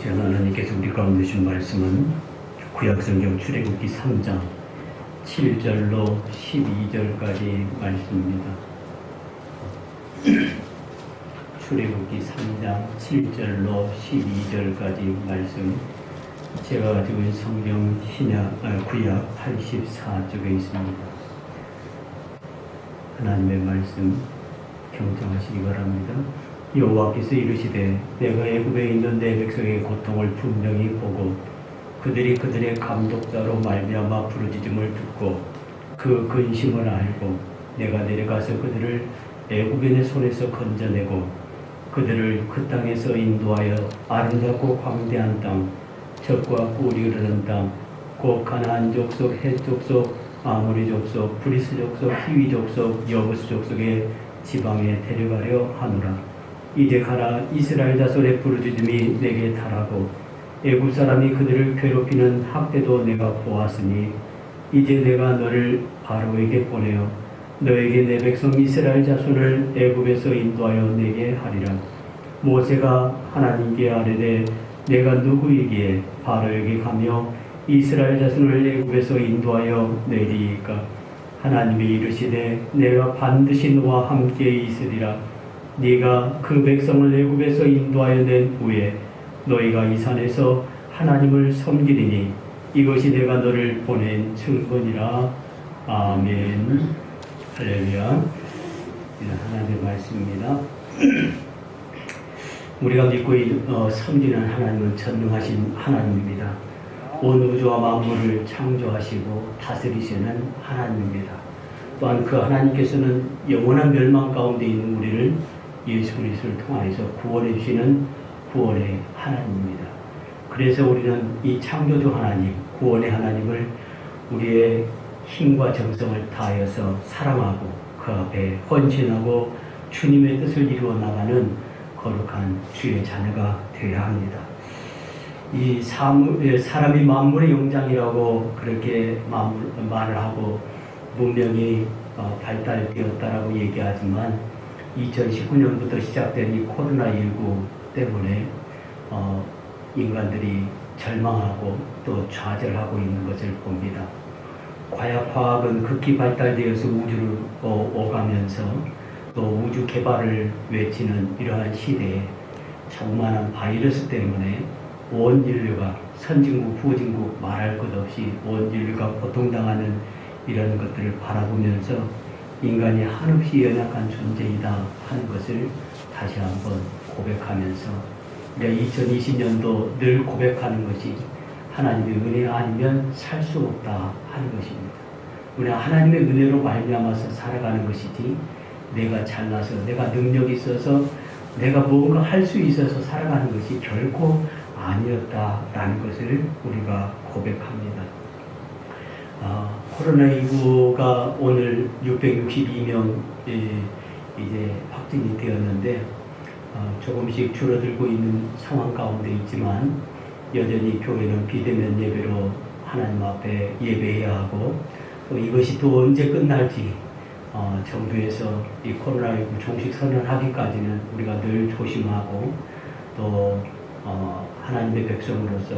시간 하나님께서 우리 가운데 주신 말씀은 구약성경 출애굽기 3장 7절로 12절까지 말씀입니다. 출애굽기 3장 7절로 12절까지 말씀 제가 가지고 있는 성경 신약 아, 구약 84쪽에 있습니다. 하나님의 말씀 경청하시기 바랍니다. 여호와께서 이르시되 내가 애굽에 있는 내 백성의 고통을 분명히 보고 그들이 그들의 감독자로 말미암아 부르짖음을 듣고 그 근심을 알고 내가 내려가서 그들을 애굽의 내 손에서 건져내고 그들을 그 땅에서 인도하여 아름답고 광대한 땅 적과 꿀이 흐르는 땅곧 가나안 족속 헷 족속 아모리 족속 브리스 족속 히위 족속 여부스 족속의 지방에 데려가려 하노라 이제 가라 이스라엘 자손의 부르짖음이 내게 달하고 애굽 사람이 그들을 괴롭히는 학대도 내가 보았으니 이제 내가 너를 바로에게 보내어 너에게 내 백성 이스라엘 자손을 애굽에서 인도하여 내게 하리라. 모세가 하나님께 아뢰되 내가 누구이기에 바로에게 가며 이스라엘 자손을 애굽에서 인도하여 내리이까? 하나님이 이르시되 내가 반드시 너와 함께 있으리라 네가 그 백성을 애굽에서 인도하여 낸 후에 너희가 이 산에서 하나님을 섬기리니 이것이 내가 너를 보낸 증거니라. 아멘. 할렐루야. 이런 하나님의 말씀입니다. 우리가 믿고 있- 어, 섬기는 하나님은 전능하신 하나님입니다. 온 우주와 만물을 창조하시고 다스리시는 하나님입니다. 또한 그 하나님께서는 영원한 멸망 가운데 있는 우리를 예수 그리스도를 통하여서 구원해 주시는 구원의 하나님입니다. 그래서 우리는 이 창조주 하나님, 구원의 하나님을 우리의 힘과 정성을 다하여서 사랑하고 그 앞에 헌신하고 주님의 뜻을 이루어 나가는 거룩한 주의 자녀가 되어야 합니다. 이 사물, 사람이 만물의 영장이라고 그렇게 말을 하고 문명이 어, 발달되었다라고 얘기하지만 2019년부터 시작된 이 코로나19 때문에 어, 인간들이 절망하고 또 좌절하고 있는 것을 봅니다. 과학화학은 극히 발달되어서 우주를 어, 오가면서 또 우주 개발을 외치는 이러한 시대에 조그마한 바이러스 때문에 온 인류가 선진국, 후진국 말할 것 없이 온 인류가 고통당하는 이런 것들을 바라보면서 인간이 한없이 연약한 존재이다 하는 것을 다시 한번 고백하면서 우리가 2020년도 늘 고백하는 것이 하나님의 은혜 아니면 살 수 없다 하는 것입니다. 우리가 하나님의 은혜로 말미암아서 살아가는 것이지 내가 잘나서 내가 능력이 있어서 내가 무언가 할 수 있어서 살아가는 것이 결코 아니었다라는 것을 우리가 고백합니다. 아, 코로나19가 오늘 662명 이제 확진이 되었는데 어, 조금씩 줄어들고 있는 상황 가운데 있지만 여전히 교회는 비대면 예배로 하나님 앞에 예배해야 하고 또 이것이 또 언제 끝날지 어, 정부에서 이 코로나19 종식 선언하기까지는 우리가 늘 조심하고 또 어, 하나님의 백성으로서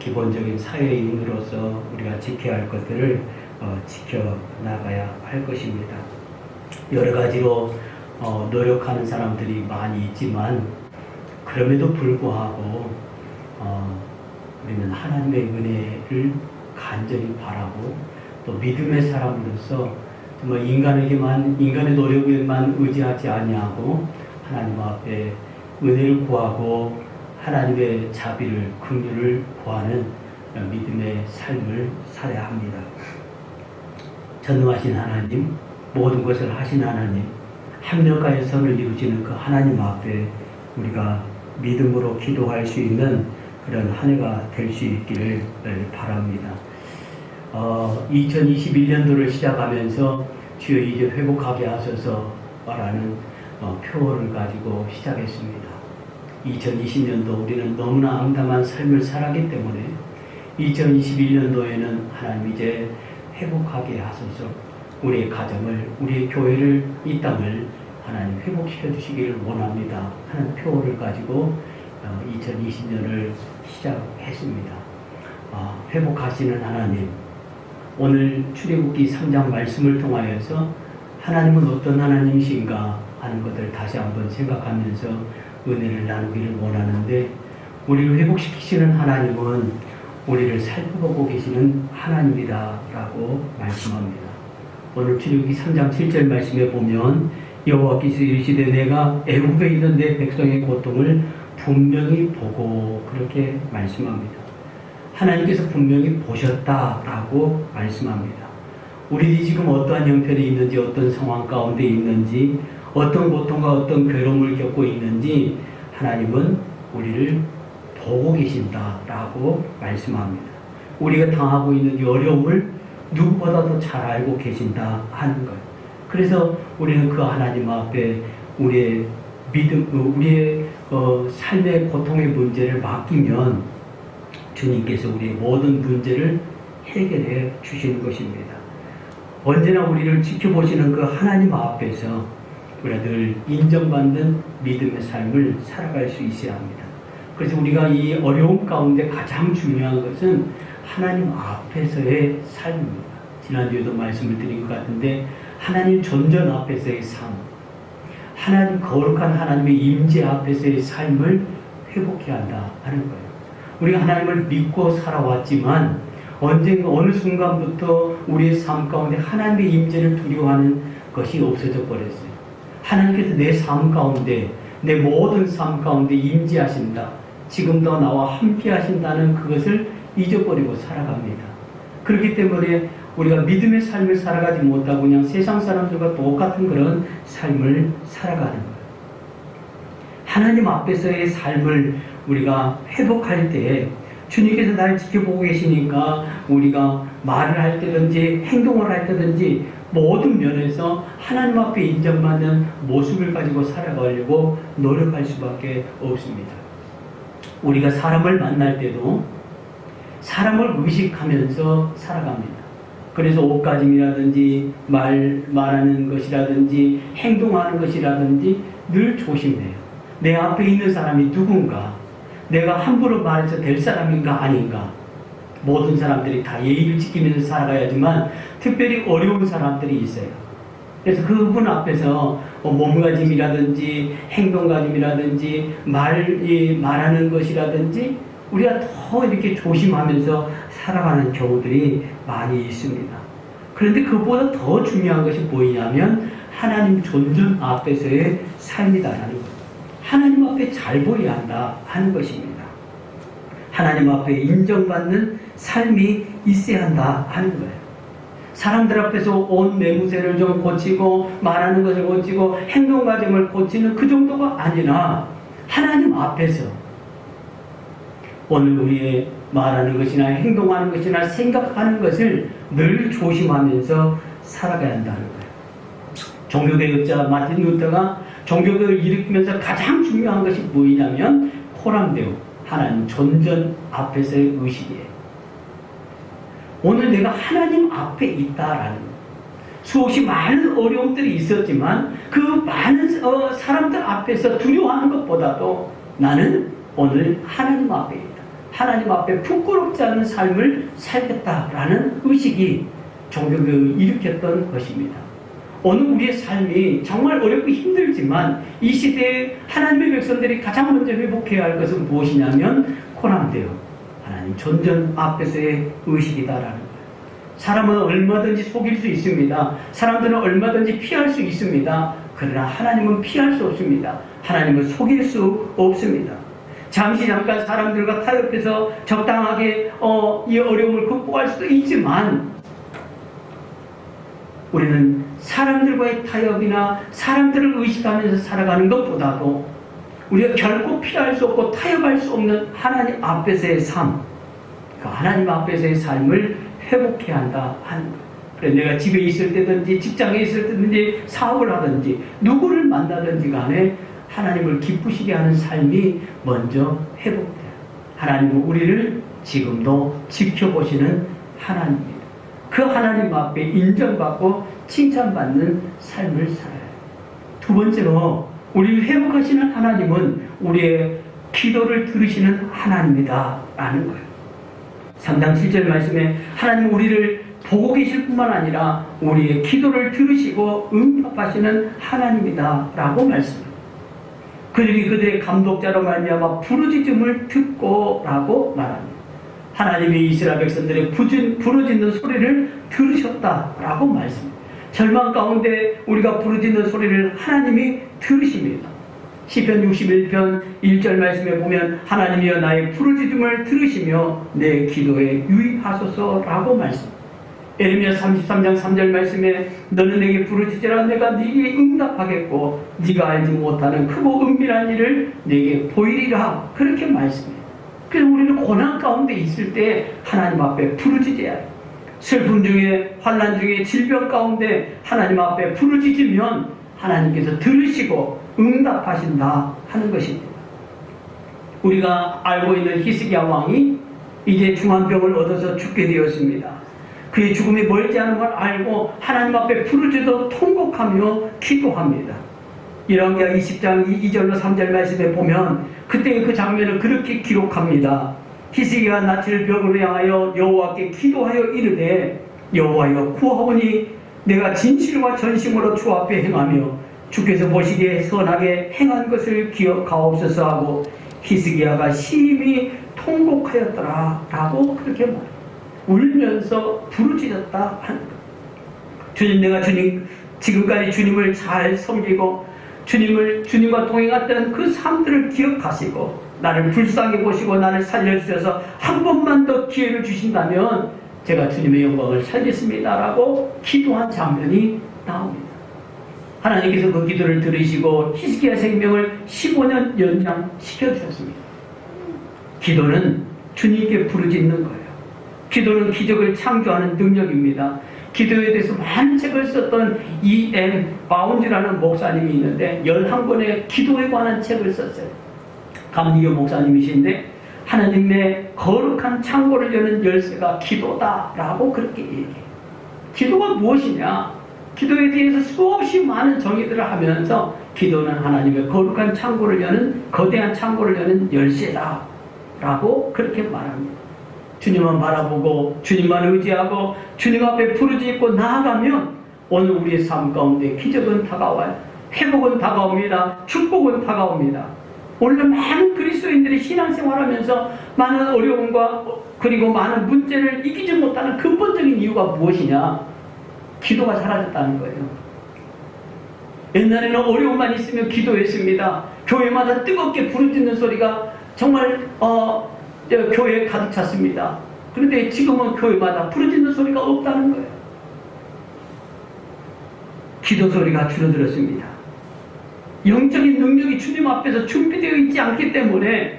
기본적인 사회인으로서 우리가 지켜야 할 것들을 어, 지켜 나가야 할 것입니다. 여러 가지로 어, 노력하는 사람들이 많이 있지만 그럼에도 불구하고 어, 우리는 하나님의 은혜를 간절히 바라고 또 믿음의 사람으로서 정말 인간에게만 인간의 노력에만 의지하지 아니하고 하나님 앞에 은혜를 구하고 하나님의 자비를 긍휼을 구하는 믿음의 삶을 살아야 합니다. 전능하신 하나님, 모든 것을 하신 하나님, 합력하여 선을 이루시는 그 하나님 앞에 우리가 믿음으로 기도할 수 있는 그런 한 해가 될 수 있기를 바랍니다. 어, 2021년도를 시작하면서 주여 이제 회복하게 하소서라는 어, 표어를 가지고 시작했습니다. 2020년도 우리는 너무나 암담한 삶을 살았기 때문에 2021년도에는 하나님 이제 회복하게 하소서 우리의 가정을 우리의 교회를 이 땅을 하나님 회복시켜 주시기를 원합니다 하는 표어를 가지고 2020년을 시작했습니다. 아, 회복하시는 하나님, 오늘 출애굽기 3장 말씀을 통하여서 하나님은 어떤 하나님이신가 하는 것을 다시 한번 생각하면서 은혜를 나누기를 원하는데 우리를 회복시키시는 하나님은 우리를 살펴보고 계시는 하나님이다라고 말씀합니다. 오늘 출애굽기 3장 7절 말씀에 보면 여호와께서 이르시되 내가 애굽에 있는 내 백성의 고통을 분명히 보고 그렇게 말씀합니다. 하나님께서 분명히 보셨다라고 말씀합니다. 우리들이 지금 어떠한 형편에 있는지 어떤 상황 가운데 있는지 어떤 고통과 어떤 괴로움을 겪고 있는지 하나님은 우리를 보고 계신다라고 말씀합니다. 우리가 당하고 있는 이 어려움을 누구보다도 잘 알고 계신다 하는 것. 그래서 우리는 그 하나님 앞에 우리의 믿음, 어, 우리의 어, 삶의 고통의 문제를 맡기면 주님께서 우리의 모든 문제를 해결해 주시는 것입니다. 언제나 우리를 지켜보시는 그 하나님 앞에서 우리가 늘 인정받는 믿음의 삶을 살아갈 수 있어야 합니다. 그래서 우리가 이 어려움 가운데 가장 중요한 것은 하나님 앞에서의 삶입니다. 지난주에도 말씀을 드린 것 같은데 하나님 존전 앞에서의 삶, 하나님 거룩한 하나님의 임재 앞에서의 삶을 회복해야 한다 하는 거예요. 우리가 하나님을 믿고 살아왔지만 언젠가 어느 순간부터 우리의 삶 가운데 하나님의 임재를 두려워하는 것이 없어져 버렸어요. 하나님께서 내 삶 가운데 내 모든 삶 가운데 임재하신다. 지금도 나와 함께 하신다는 그것을 잊어버리고 살아갑니다. 그렇기 때문에 우리가 믿음의 삶을 살아가지 못하고 그냥 세상 사람들과 똑같은 그런 삶을 살아가는 거예요. 하나님 앞에서의 삶을 우리가 회복할 때 주님께서 나를 지켜보고 계시니까 우리가 말을 할 때든지 행동을 할 때든지 모든 면에서 하나님 앞에 인정받는 모습을 가지고 살아가려고 노력할 수밖에 없습니다. 우리가 사람을 만날 때도 사람을 의식하면서 살아갑니다. 그래서 옷가짐이라든지 말, 말하는 것이라든지 행동하는 것이라든지 늘 조심해요. 내 앞에 있는 사람이 누군가, 내가 함부로 말해서 될 사람인가 아닌가. 모든 사람들이 다 예의를 지키면서 살아가야지만 특별히 어려운 사람들이 있어요. 그래서 그분 앞에서 뭐 몸가짐이라든지 행동가짐이라든지 말, 말하는 것이라든지 우리가 더 이렇게 조심하면서 살아가는 경우들이 많이 있습니다. 그런데 그보다 더 중요한 것이 뭐냐면 하나님 존중 앞에서의 삶이다라는 것. 하나님 앞에 잘 보여야 한다 하는 것입니다. 하나님 앞에 인정받는 삶이 있어야 한다 하는 거예요. 사람들 앞에서 온 매무새를 좀 고치고 말하는 것을 고치고 행동 과정을 고치는 그 정도가 아니라 하나님 앞에서 오늘 우리의 말하는 것이나 행동하는 것이나 생각하는 것을 늘 조심하면서 살아가야 한다는 거예요. 종교개혁자 마틴 루터가 종교개혁을 일으키면서 가장 중요한 것이 뭐냐면 코람데오 하나님 존전 앞에서의 의식이에요. 오늘 내가 하나님 앞에 있다라는 수없이 많은 어려움들이 있었지만 그 많은 어, 사람들 앞에서 두려워하는 것보다도 나는 오늘 하나님 앞에 있다. 하나님 앞에 부끄럽지 않은 삶을 살겠다라는 의식이 종교교육을 일으켰던 것입니다. 오늘 우리의 삶이 정말 어렵고 힘들지만 이 시대에 하나님의 백성들이 가장 먼저 회복해야 할 것은 무엇이냐면 코람데요. 하나님 존전 앞에서의 의식이다라는 거예요. 사람은 얼마든지 속일 수 있습니다. 사람들은 얼마든지 피할 수 있습니다. 그러나 하나님은 피할 수 없습니다. 하나님은 속일 수 없습니다. 잠시 잠깐 사람들과 타협해서 적당하게 어, 이 어려움을 극복할 수도 있지만 우리는 사람들과의 타협이나 사람들을 의식하면서 살아가는 것보다도 우리가 결코 피할 수 없고 타협할 수 없는 하나님 앞에서의 삶, 그 하나님 앞에서의 삶을 회복해야 한다. 그래서 내가 집에 있을 때든지 직장에 있을 때든지 사업을 하든지 누구를 만나든지 간에 하나님을 기쁘시게 하는 삶이 먼저 회복돼요. 하나님은 우리를 지금도 지켜보시는 하나님입니다. 그 하나님 앞에 인정받고 칭찬받는 삶을 살아요. 두 번째로 우리를 회복하시는 하나님은 우리의 기도를 들으시는 하나님이다 라는 거예요. 3장 7절 말씀에 하나님 우리를 보고 계실 뿐만 아니라 우리의 기도를 들으시고 응답하시는 하나님이다 라고 말씀합니다. 그들이 그들의 감독자로 말미암아 부르짖음을 듣고 라고 말합니다. 하나님이 이스라엘 백성들의 부진, 부르짖는 소리를 들으셨다 라고 말씀합니다. 절망 가운데 우리가 부르짖는 소리를 하나님이 들으십니다. 시편 61편 1절 말씀에 보면 하나님이여 나의 부르짖음을 들으시며 내 기도에 유의하소서라고 말씀. 에르미야 33장 3절 말씀에 너는 내게 부르짖으라 내가 네게 응답하겠고 네가 알지 못하는 크고 은밀한 일을 내게 보이리라 그렇게 말씀해요. 그래서 우리는 고난 가운데 있을 때 하나님 앞에 부르짖어야 해요. 슬픔 중에 환란 중에 질병 가운데 하나님 앞에 부르짖으면 하나님께서 들으시고 응답하신다 하는 것입니다. 우리가 알고 있는 히스기야 왕이 이제 중환병을 얻어서 죽게 되었습니다. 그의 죽음이 멀지 않은 걸 알고 하나님 앞에 부르짖어 통곡하며 기도합니다. 이랑기야 20장 2절로 3절 말씀에 보면 그때 그 장면을 그렇게 기록합니다. 히스기야 낯을 벽으로 향하여 여호와께 기도하여 이르되 여호와여 구하오니 내가 진실과 전심으로 주 앞에 행하며 주께서 보시기에 선하게 행한 것을 기억하옵소서 하고 히스기야가 심히 통곡하였더라 라고 그렇게 말합니다. 울면서 부르짖었다. 주님 내가 주님 지금까지 주님을 잘 섬기고 주님을 주님과 동행했던 그 삶들을 기억하시고 나를 불쌍히 보시고 나를 살려주셔서 한 번만 더 기회를 주신다면 제가 주님의 영광을 살겠습니다라고 기도한 장면이 나옵니다. 하나님께서 그 기도를 들으시고 히스기야 생명을 15년 연장시켜 주셨습니다. 기도는 주님께 부르짖는 거예요. 기도는 기적을 창조하는 능력입니다. 기도에 대해서 많은 책을 썼던 E.M. 바운즈라는 목사님이 있는데 11권의 기도에 관한 책을 썼어요. 감리교 목사님이신데 하나님의 거룩한 창고를 여는 열쇠가 기도다라고 그렇게 얘기해요. 기도가 무엇이냐? 기도에 대해서 수없이 많은 정의들을 하면서 기도는 하나님의 거룩한 창고를 여는 거대한 창고를 여는 열쇠다 라고 그렇게 말합니다. 주님만 바라보고 주님만 의지하고 주님 앞에 부르짖고 나아가면 오늘 우리의 삶 가운데 기적은 다가와요. 회복은 다가옵니다. 축복은 다가옵니다. 오늘 많은 그리스도인들이 신앙생활하면서 많은 어려움과 그리고 많은 문제를 이기지 못하는 근본적인 이유가 무엇이냐? 기도가 사라졌다는 거예요. 옛날에는 어려움만 있으면 기도했습니다. 교회마다 뜨겁게 부르짖는 소리가 정말 어, 교회에 가득 찼습니다. 그런데 지금은 교회마다 부르짖는 소리가 없다는 거예요. 기도 소리가 줄어들었습니다. 영적인 능력이 주님 앞에서 준비되어 있지 않기 때문에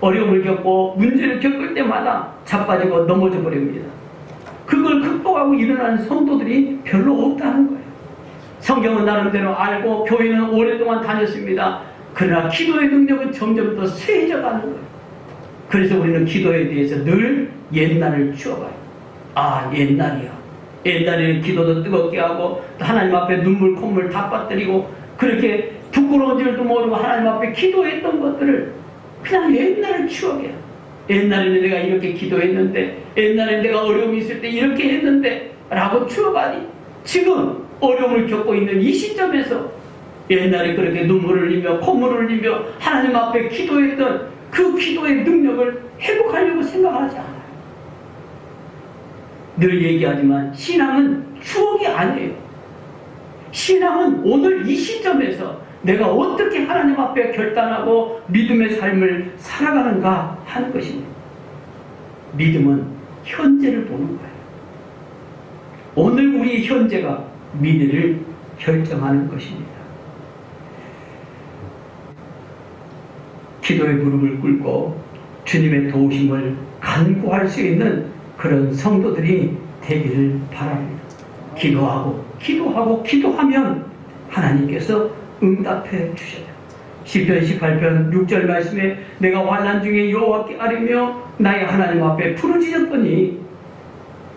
어려움을 겪고 문제를 겪을 때마다 자빠지고 넘어져 버립니다. 그걸 극복하고 일어나는 성도들이 별로 없다는 거예요. 성경은 나름대로 알고 교회는 오랫동안 다녔습니다. 그러나 기도의 능력은 점점 더 쇠해져 가는 거예요. 그래서 우리는 기도에 대해서 늘 옛날을 추억해요. 아, 옛날이야. 옛날에는 기도도 뜨겁게 하고 하나님 앞에 눈물 콧물 다 빠뜨리고 그렇게 부끄러운 줄도 모르고 하나님 앞에 기도했던 것들을 그냥 옛날을 추억해요. 옛날에는 내가 이렇게 기도했는데 옛날에 내가 어려움이 있을 때 이렇게 했는데 라고 추억하니 지금 어려움을 겪고 있는 이 시점에서 옛날에 그렇게 눈물을 흘리며 콧물을 흘리며 하나님 앞에 기도했던 그 기도의 능력을 회복하려고 생각하지 않아요. 늘 얘기하지만 신앙은 추억이 아니에요. 신앙은 오늘 이 시점에서 내가 어떻게 하나님 앞에 결단하고 믿음의 삶을 살아가는가 하는 것입니다. 믿음은 현재를 보는 거예요. 오늘 우리의 현재가 미래를 결정하는 것입니다. 기도의 무릎을 꿇고 주님의 도우심을 간구할 수 있는 그런 성도들이 되기를 바랍니다. 기도하고 기도하고 기도하면 하나님께서 응답해 주셔요. 시편 18편 6절 말씀에 내가 환난 중에 여호와께 아뢰며 나의 하나님 앞에 부르짖었더니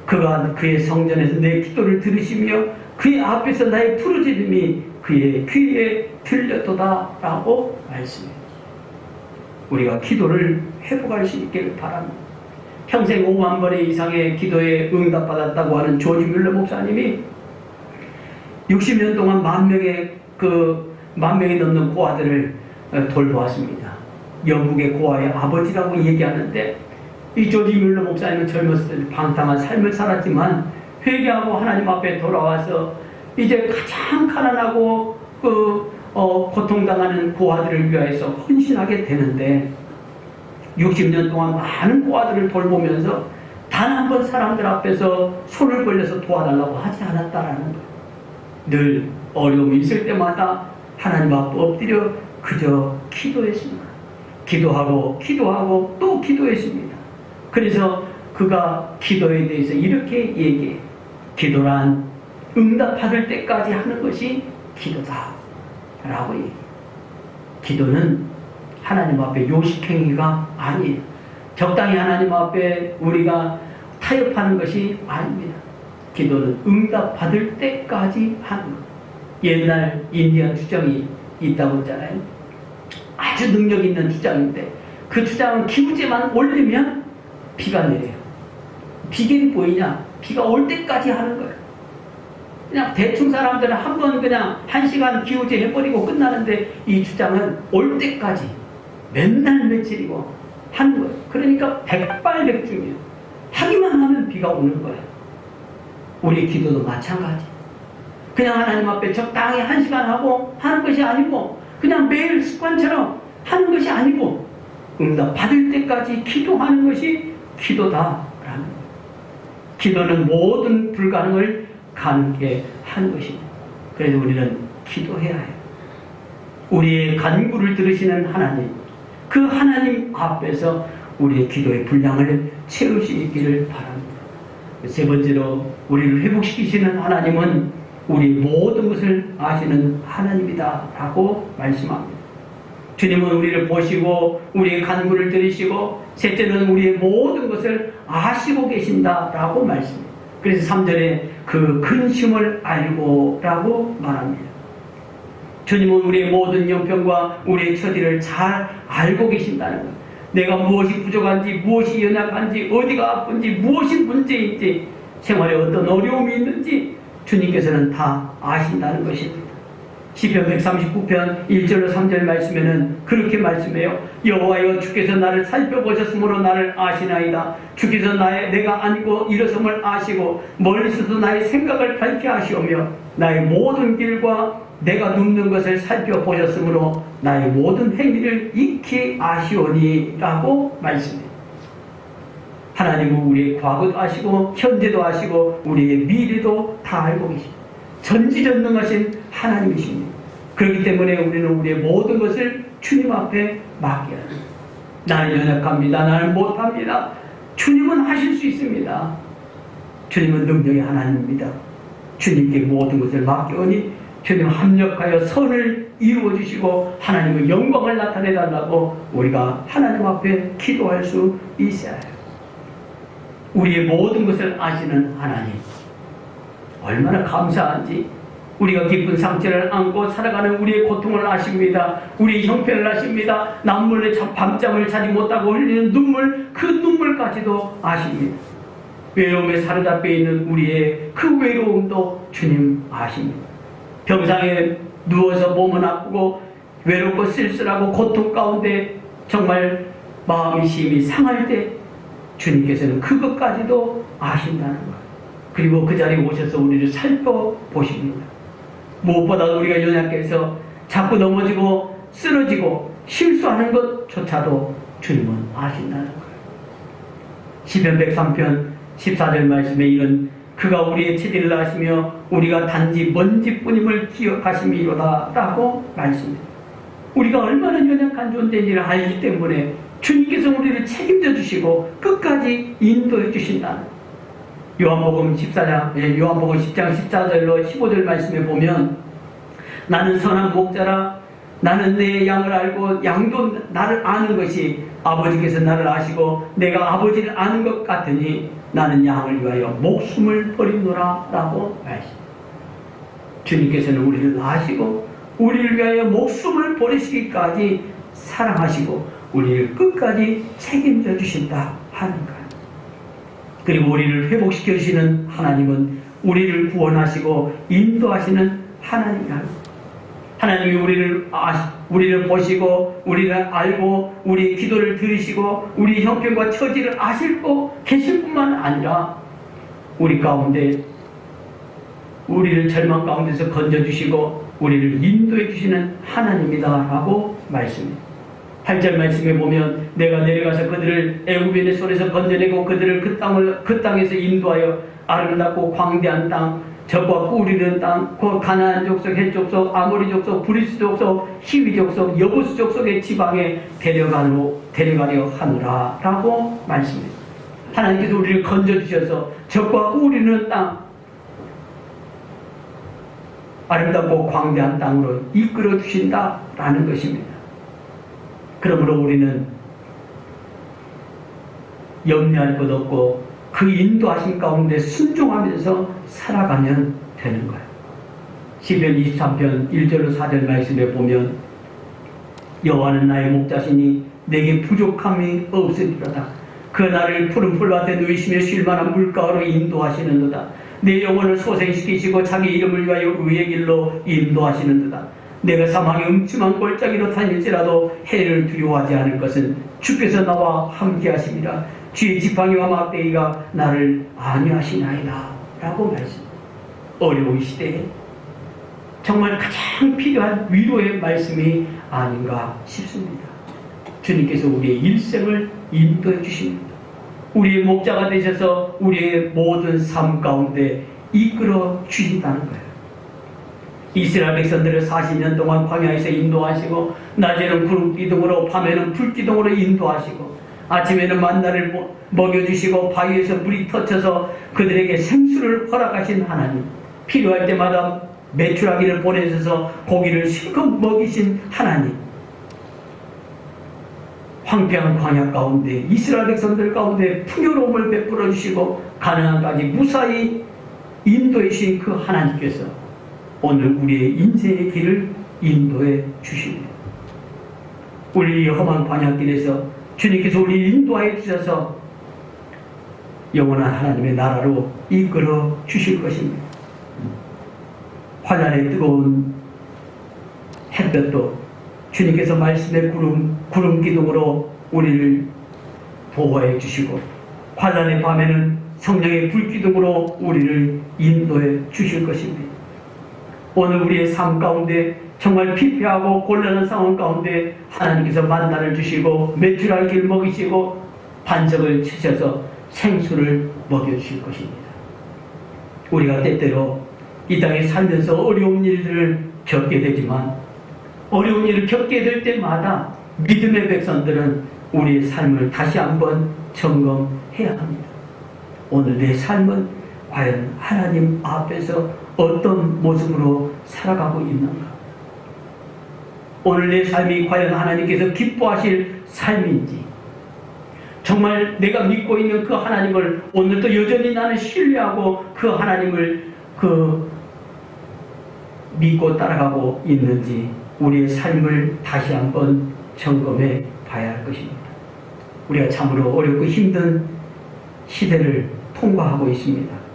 그가 그의 성전에서 내 기도를 들으시며 그의 앞에서 나의 부르짖음이 그의 귀에 들렸도다라고 말씀해요. 우리가 기도를 회복할 수 있기를 바랍니다. 평생 5만 번의 이상의 기도에 응답받았다고 하는 조지 뮬러 목사님이 60년 동안 만 명의 그 만 명이 넘는 고아들을 어, 돌보았습니다. 영국의 고아의 아버지라고 얘기하는데 이 조지 뮬러 목사님은 젊었을 때 방탕한 삶을 살았지만 회개하고 하나님 앞에 돌아와서 이제 가장 가난하고 그 어, 고통당하는 고아들을 위하여서 헌신하게 되는데 60년 동안 많은 고아들을 돌보면서 단 한 번 사람들 앞에서 손을 벌려서 도와달라고 하지 않았다라는 거예요. 늘 어려움이 있을 때마다 하나님 앞에 엎드려 그저 기도했습니다. 기도하고 기도하고 또 기도했습니다. 그래서 그가 기도에 대해서 이렇게 얘기해. 기도란 응답받을 때까지 하는 것이 기도다. 라고 얘기해. 기도는 하나님 앞에 요식행위가 아니에요. 적당히 하나님 앞에 우리가 타협하는 것이 아닙니다. 기도는 응답받을 때까지 하는 것. 옛날 인디안 주장이 있다고 했잖아요. 아주 능력 있는 주장인데 그 주장은 기우제만 올리면 비가 내려요. 비결이 보이냐? 비가 올 때까지 하는 거예요. 그냥 대충 사람들은 한 번 그냥 한 시간 기우제 해버리고 끝나는데 이 주장은 올 때까지 맨날 며칠이고 하는 거예요. 그러니까 백발백중이에요. 하기만 하면 비가 오는 거예요. 우리 기도도 마찬가지. 그냥 하나님 앞에 적당히 한 시간 하고 하는 것이 아니고 그냥 매일 습관처럼 하는 것이 아니고 응답 받을 때까지 기도하는 것이 기도다라는. 기도는 모든 불가능을 하는 것입니다. 그래서 우리는 기도해야 해요. 우리의 간구를 들으시는 하나님, 그 하나님 앞에서 우리의 기도의 분량을 있기를 바랍니다. 세 번째로 우리를 회복시키시는 하나님은 우리 모든 것을 아시는 하나님이다 라고 말씀합니다. 주님은 우리를 보시고 우리의 간구를 들으시고 셋째는 우리의 모든 것을 아시고 계신다 라고 말씀합니다. 그래서 3절에 그 근심을 알고 라고 말합니다. 주님은 우리의 모든 형편과 우리의 처지를 잘 알고 계신다는 것. 내가 무엇이 부족한지, 무엇이 연약한지, 어디가 아픈지, 무엇이 문제인지, 생활에 어떤 어려움이 있는지 주님께서는 다 아신다는 것입니다. 시편 139편 1절로 3절 말씀에는 그렇게 말씀해요. 여호와여 주께서 나를 살펴보셨으므로 나를 아시나이다. 주께서 나의 내가 안고 일어섬을 아시고 멀리서도 나의 생각을 밝게 하시오며 나의 모든 길과 내가 눕는 것을 살펴보셨으므로 나의 모든 행위를 익히 아시오니라고 말씀해요. 하나님은 우리의 과거도 아시고 현재도 아시고 우리의 미래도 다 알고 계십니다. 전지전능하신 하나님이십니다. 그렇기 때문에 우리는 우리의 모든 것을 주님 앞에 맡겨야 합니다. 나는 연약합니다. 나는 못합니다. 주님은 하실 수 있습니다. 주님은 능력의 하나님입니다. 주님께 모든 것을 맡겨오니 주님 합력하여 선을 이루어 주시고 하나님의 영광을 나타내 달라고 우리가 하나님 앞에 기도할 수 있어야 해요. 우리의 모든 것을 아시는 하나님. 얼마나 감사한지 우리가 기쁜 상처를 안고 살아가는 우리의 고통을 아십니다. 우리의 형편을 아십니다. 남몰래 밤잠을 자지 못하고 흘리는 눈물 그 눈물까지도 아십니다. 외로움에 사로잡혀 있는 우리의 그 외로움도 주님 아십니다. 병상에 누워서 몸은 아프고 외롭고 쓸쓸하고 고통 가운데 정말 마음이 심히 상할 때 주님께서는 그것까지도 아신다는 것. 그리고 그 자리에 오셔서 우리를 살펴보십니다. 무엇보다 우리가 연약해서 자꾸 넘어지고 쓰러지고 실수하는 것조차도 주님은 아신다는 거예요. 시편 103편 14절 말씀에 이런 그가 우리의 체질을 아시며 우리가 단지 먼지뿐임을 기억하심이로다 라고 말씀합니다. 우리가 얼마나 연약한 존재인지를 알기 때문에 주님께서 우리를 책임져 주시고 끝까지 인도해 주신다는 요한복음 14장, 예, 요한복음 10장 14절로 15절 말씀에 보면 나는 선한 목자라 나는 내 양을 알고 양도 나를 아는 것이 아버지께서 나를 아시고 내가 아버지를 아는 것 같으니 나는 양을 위하여 목숨을 버리노라 라고. 주님께서는 우리를 아시고 우리를 위하여 목숨을 버리시기까지 사랑하시고 우리를 끝까지 책임져 주신다 하는 거예요. 그리고 우리를 회복시켜 주시는 하나님은 우리를 구원하시고 인도하시는 하나님이라. 하나님이 우리를 아, 우리를 보시고 우리를 알고 우리 기도를 들으시고 우리 형편과 처지를 아실고 계실 뿐만 아니라 우리 가운데 우리를 절망 가운데서 건져 주시고 우리를 인도해 주시는 하나님이다라고 말씀해요. 8절 말씀에 보면 내가 내려가서 그들을 애굽인의 손에서 건져내고 그들을 그 땅을 그 땅에서 인도하여 아름답고 광대한 땅 적과 꿀이는 땅, 그 가나안 족속, 헷 족속, 아모리 족속, 브리스 족속, 히위 족속, 여부스 족속의 지방에 데려가려 데려가려 하노라 라고 말씀해요. 하나님께서 우리를 건져 주셔서 적과 꿀이는 땅, 아름답고 광대한 땅으로 이끌어 주신다라는 것입니다. 그러므로 우리는 염려할 것 없고 그 인도하신 가운데 순종하면서 살아가면 되는 거예요. 시편 23편 1절로 4절 말씀에 보면 여호와는 나의 목자시니 내게 부족함이 없으리로다. 그 나를 푸른 풀밭에 누이시며 쉴만한 물가로 인도하시는도다. 내 영혼을 소생시키시고 자기 이름을 위하여 의의 길로 인도하시는도다. 내가 사망의 음침한 골짜기로 다닐지라도 해를 두려워하지 않을 것은 주께서 나와 함께하심이라 주의 지팡이와 막대기가 나를 안위하시나이다. 라고 말씀. 어려운 시대에 정말 가장 필요한 위로의 말씀이 아닌가 싶습니다. 주님께서 우리의 일생을 인도해 주십니다. 우리의 목자가 되셔서 우리의 모든 삶 가운데 이끌어 주신다는 거예요 이스라엘 백성들을 40년 동안 광야에서 인도하시고 낮에는 구름 기둥으로 밤에는 불 기둥으로 인도하시고 아침에는 만나를 모- 먹여주시고 바위에서 물이 터쳐서 그들에게 생수를 허락하신 하나님 필요할 때마다 매출하기를 보내셔서 고기를 실컷 먹이신 하나님. 황폐한 광야 가운데 이스라엘 백성들 가운데 풍요로움을 베풀어 주시고 가나안까지 무사히 인도해 주신 그 하나님께서 오늘 우리의 인생의 길을 인도해 주십니다. 우리 험한 광야길에서 주님께서 우리 인도하여 주셔서 영원한 하나님의 나라로 이끌어 주실 것입니다. 환란의 뜨거운 햇볕도 주님께서 말씀의 구름, 구름 기둥으로 우리를 보호해 주시고 환란의 밤에는 성령의 불 기둥으로 우리를 인도해 주실 것입니다. 오늘 우리의 삶 가운데 정말 피폐하고 곤란한 상황 가운데 하나님께서 만나를 주시고 매출할 길 먹이시고 반석을 치셔서 생수를 먹여주실 것입니다. 우리가 때때로 이 땅에 살면서 어려운 일들을 겪게 되지만 어려운 일을 겪게 될 때마다 믿음의 백성들은 우리의 삶을 다시 한번 점검해야 합니다. 오늘 내 삶은 과연 하나님 앞에서 어떤 모습으로 살아가고 있는가? 오늘 내 삶이 과연 하나님께서 기뻐하실 삶인지, 정말 내가 믿고 있는 그 하나님을 오늘도 여전히 나는 신뢰하고 그 하나님을 그 믿고 따라가고 있는지 우리의 삶을 다시 한번 점검해 봐야 할 것입니다. 우리가 참으로 어렵고 힘든 시대를 통과하고 있습니다.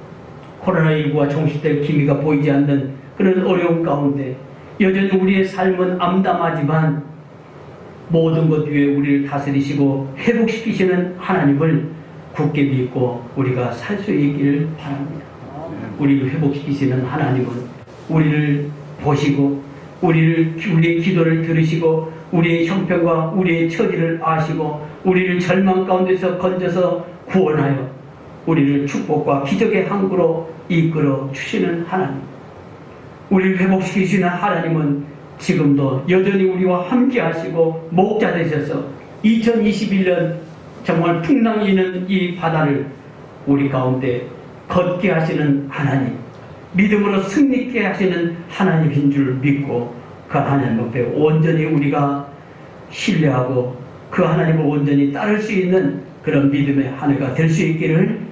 코로나19와 종식될 기미가 보이지 않는 그런 어려움 가운데 여전히 우리의 삶은 암담하지만 모든 것 위에 우리를 다스리시고 회복시키시는 하나님을 굳게 믿고 우리가 살 수 있기를 바랍니다. 우리를 회복시키시는 하나님은 우리를 보시고 우리를 우리의 기도를 들으시고 우리의 형편과 우리의 처지를 아시고 우리를 절망 가운데서 건져서 구원하여 우리를 축복과 기적의 항구로 이끌어 주시는 하나님. 우리를 회복시키시는 하나님은 지금도 여전히 우리와 함께 하시고 목자 되셔서 2021년 정말 풍랑이는 이 바다를 우리 가운데 걷게 하시는 하나님, 믿음으로 승리케 하시는 하나님인 줄 믿고 그 하나님 앞에 온전히 우리가 신뢰하고 그 하나님을 온전히 따를 수 있는 그런 믿음의 한 해가 될 수 있기를